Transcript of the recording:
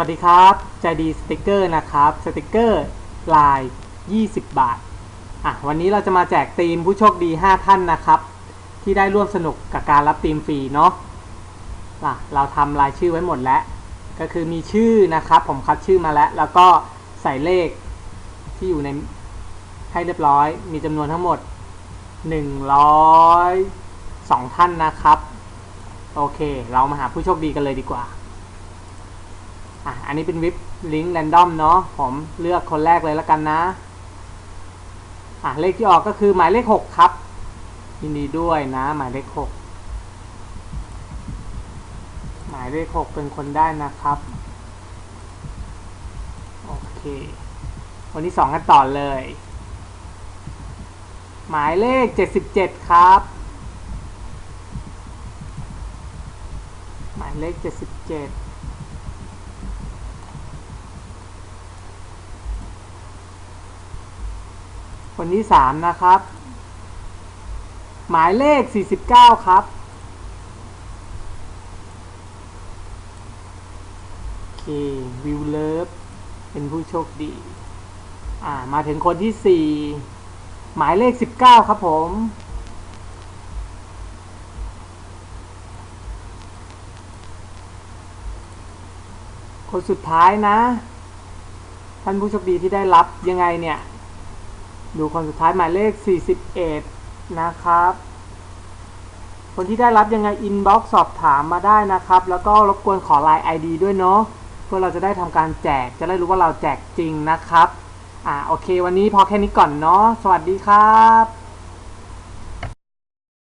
วัสดีครับ ใจดีสติกเกอร์นะครับ สติกเกอร์ลาย 20 บาท อะ วันนี้เราจะมาแจกทีมผู้โชคดี 5 ท่านนะครับ ที่ได้ร่วมสนุกกับการรับทีมฟรีเนาะอะ เราทำรายชื่อไว้หมดแล้ว ก็คือมีชื่อนะครับ ผมคัดชื่อมาแล้ว แล้วก็ใส่เลขที่อยู่ในให้เรียบร้อย มีจำนวนทั้งหมด 102 ท่านนะครับ โอเค เรามาหาผู้โชคดีกันเลยดีกว่า อะอันนี้เป็นวิปลิงก์แรนดอมเนาะผมเลือกคนแรกเลยละกันนะอะเลขที่ออกก็คือหมายเลขหกครับ ยินดีด้วยนะ หมายเลขหกหมายเลขหกเป็นคนได้นะครับ โอเควันที่งกันต่อเลย หมายเลขเจ็ดสิบเจ็ดครับ หมายเลขเจ็ดสิบเจ็ด คนที่สามนะครับ หมายเลขสี่สิบเก้าครับ โอเค วิวเลิฟ เป็นผู้โชคดี อ่า มาถึงคนที่สี่หมายเลขสิบเก้าครับผม คนสุดท้ายนะ ท่านผู้โชคดีที่ได้รับยังไงเนี่ย ดูคนสุดท้ายหมายเลข 41 นะครับ คนที่ได้รับยังไงอินบ็อกซ์สอบถามมาได้นะครับ แล้วก็รบกวนขอไลน์ ID ด้วยเนาะเพื่อเราจะได้ทำการแจกจะได้รู้ว่าเราแจกจริงนะครับ อ่าโอเค วันนี้พอแค่นี้ก่อนเนาะสวัสดีครับ